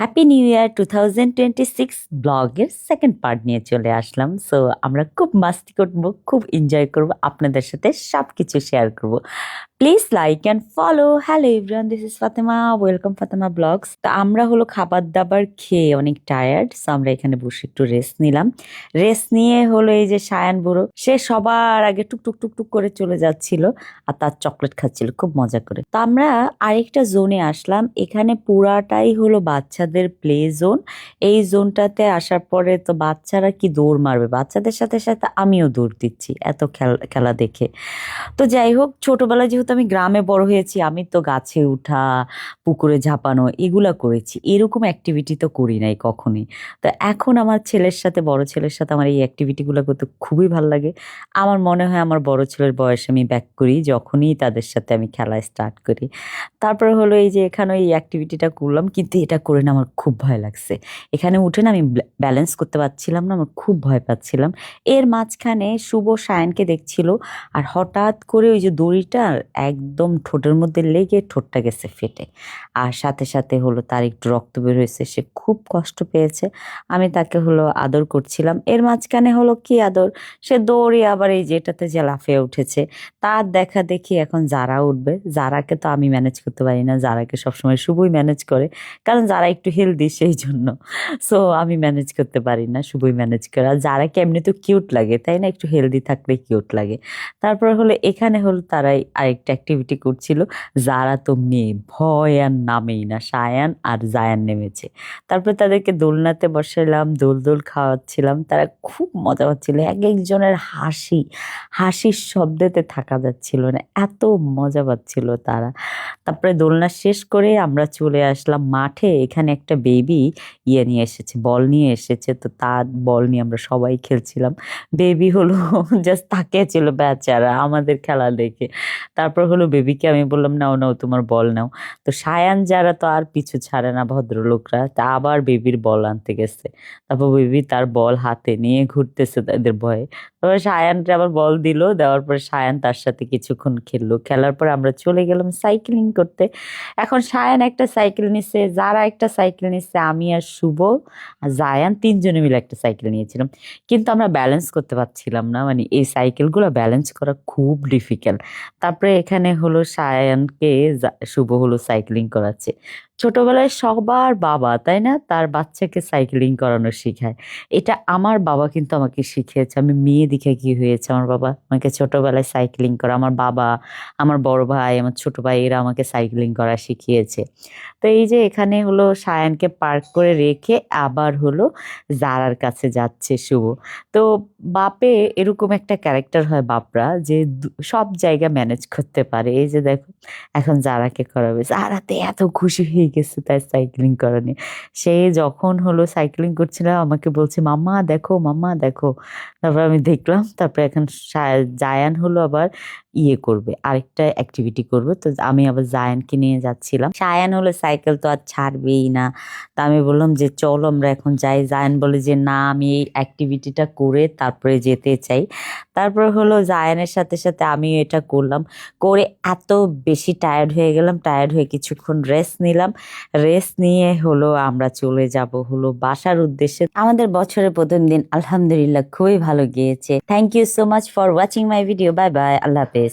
Happy new year two thousand twenty six ব্লগের second part নিয়ে চলে আসলাম। সো আমরা খুব মাস্তি করব, খুব এনজয় করব, আপনাদের সাথে সব কিছু শেয়ার করব। Please like and follow hello everyone this is Fatema welcome Fatema blogs তো আমরা হলো খাবার দাবার খেয়ে অনেক টায়ার্ড সো আমরা এখানে বসে একটু রেস্ট নিলাম। রেস্ট নিয়ে হলো এই যে সায়ান বুড়ো, সে সবার আগে টুক টুক টুক টুক করে চলে যাচ্ছিল আর তার চকলেট খাচ্ছিল, খুব মজা করে। তো আমরা আরেকটা জোনে আসলাম, এখানে পুরাটাই হলো বাচ্চাদের প্লে জোন এই জোনটাতে আসার পরে তো বাচ্চারা কি দৌড় মারবে? বাচ্চাদের সাথে সাথে আমিও দৌড় দিচ্ছি এত খেল- দেখে। তো যাই হোক, ছোটবেলায় যেহেতু আমি গ্রামে বড় হয়েছি, আমি তো গাছে উঠা, পুকুরে ঝাঁপানো এগুলা করেছি। এরকম অ্যাক্টিভিটি তো করি নাই কখনই। তো এখন আমার ছেলের সাথে, বড় ছেলের সাথে আমার এই অ্যাক্টিভিটিগুলো করতে খুবই ভালো লাগে। আমার মনে হয় আমার বড় ছেলের বয়স আমি ব্যাক করি, যখনই তাদের সাথে আমি খেলা স্টার্ট করি। তারপরে হলো এই যে এখানে এই অ্যাক্টিভিটিটা করলাম, কিন্তু এটা করে না আমার খুব ভয় লাগছে। এখানে উঠে না আমি ব্যালেন্স করতে পারছিলাম না, আমার খুব ভয় পাচ্ছিলাম। এর মাঝখানে শুভ সায়নকে দেখছিল আর হঠাৎ করে ওই যে দড়িটা একদম ঠোঁটের মধ্যে লেগে ঠোঁটটা গেছে ফেটে। আর সাথে সাথে হলো তার একটু রক্ত বের হয়েছে, সে খুব কষ্ট পেয়েছে। আমি তাকে হলো আদর করছিলাম। এর মাঝখানে হলো কি আদর? সে দৌড়ে আবার এই যেটাতে যে লাফিয়ে উঠেছে, তার দেখা দেখি এখন যারা উঠবে, যারাকে তো আমি ম্যানেজ করতে পারি না, যারাকে সবসময় শুভই ম্যানেজ করে, কারণ যারা একটু হেলদি সেই জন্য। সো আমি ম্যানেজ করতে পারি না, শুভই ম্যানেজ করে। আর যারাকে এমনি তো কিউট লাগে, তাই না? একটু হেলদি থাকলে কিউট লাগে। তারপর হলো, এখানে হলো তারাই আরেকটা অ্যাক্টিভিটি করছিল। যারা তো মেয়ে, ভয় আর নামেই না, সায়ান আর জায়ান নেমেছে। তারপর তাদেরকে দোলনাতে বসালাম দোল দোল খাওয়াচ্ছিলাম। তারা খুব মজা পাচ্ছিল এক একজনের হাসি, হাসির শব্দেতে থাকা যাচ্ছিল না। এত মজা পাচ্ছিল তারা। তারপরে দোলনা শেষ করে আমরা চলে আসলাম মাঠে। এখানে একটা বেবি ইয়ে নিয়ে এসেছে বল নিয়ে এসেছে, তো তার বল নিয়ে আমরা সবাই খেলছিলাম। বেবি হলো জাস্ট তাকিয়েছিল, বেচারা, আমাদের খেলা দেখে। তারপর হলো বেবিকে আমি বললাম, নাও নাও, তোমার বল নাও। তো সায়ান যারা, তো আর পিছু ছাড়ে না ভদ্রলোকরা, তা আবার বেবির বল আনতে গেছে। তারপর বেবি তার বল হাতে নিয়ে ঘুরতেছে তাদের ভয়ে। তারপরে সায়ানকে আবার বল দিল, দেওয়ার পরে সায়ান তার সাথে কিছুক্ষণ খেললো। খেলার পর আমরা চলে গেলাম সাইকেলিং করতে। এখন সায়ান একটা সাইকেল নিচ্ছে যারা একটা সাইকেল নিচ্ছে আমি আর শুভ আর জায়ান তিনজনে মিলে একটা সাইকেল নিয়েছিলাম। কিন্তু আমরা ব্যালেন্স করতে পারছিলাম না মানে এই সাইকেলগুলো ব্যালেন্স করা খুব ডিফিকাল্ট তারপরে এখানে হলো সায়ানকে শুভ হলো সাইক্লিং করাচ্ছে। ছোটবেলায় সবার বাবা, তাই না? তার বাচ্চাকে সাইক্লিং করানো শেখায়। এটা আমার বাবা কিন্তু আমাকে শিখিয়েছে। আমি মেয়ে দেখে কি হয়েছে? আমার বাবা আমাকে ছোটবেলায় সাইক্লিং করা, আমার বাবা, আমার বড় ভাই, আমার ছোট ভাই, এরা আমাকে সাইক্লিং করা শিখিয়েছে। তো এই যে এখানে হলো সায়ানকে পার্ক করে রেখে আবার হলো জারার কাছে যাচ্ছে শুভ। তো বাপে এরকম একটা ক্যারেক্টার হয় বাপরা যে সব জায়গা ম্যানেজ করতে পারে। এই যে দেখো, এখন জারাকে করাবে জারাতে এত খুশি হয়ে গেছে তাই সাইক্লিং করা নিয়ে সে যখন হলো সাইক্লিং করছিল, আমাকে বলছে, মাম্মা, দেখো মাম্মা, দেখো। তারপর আমি দেখলাম, তারপরে এখন জায়ান হলো আবার ইয়ে করবে, আরেকটা অ্যাক্টিভিটি করবে। তো আমি আবার জায়ানকে নিয়ে যাচ্ছিলাম। সায়ান হলো সাইকেল তো আর ছাড়বেই না। তা আমি বললাম যে, চলো, আমরা এখন যাই। জায়ান বলে যে, না, আমি এই অ্যাক্টিভিটিটা করে তারপরে যেতে চাই। তারপর হলো জায়ানের সাথে সাথে আমি এটা করলাম। করে এত বেশি টায়ার্ড হয়ে গেলাম টায়ার্ড হয়ে কিছুক্ষণ রেস্ট নিলাম। রেস্ট নিয়ে হলো আমরা চলে যাব হলো বাসার উদ্দেশ্যে। আমাদের বছরের প্রথম দিন আলহামদুলিল্লাহ খুবই ভালো গিয়েছে। Thank you so much for watching my video bye bye আল্লাহ হাফেজ।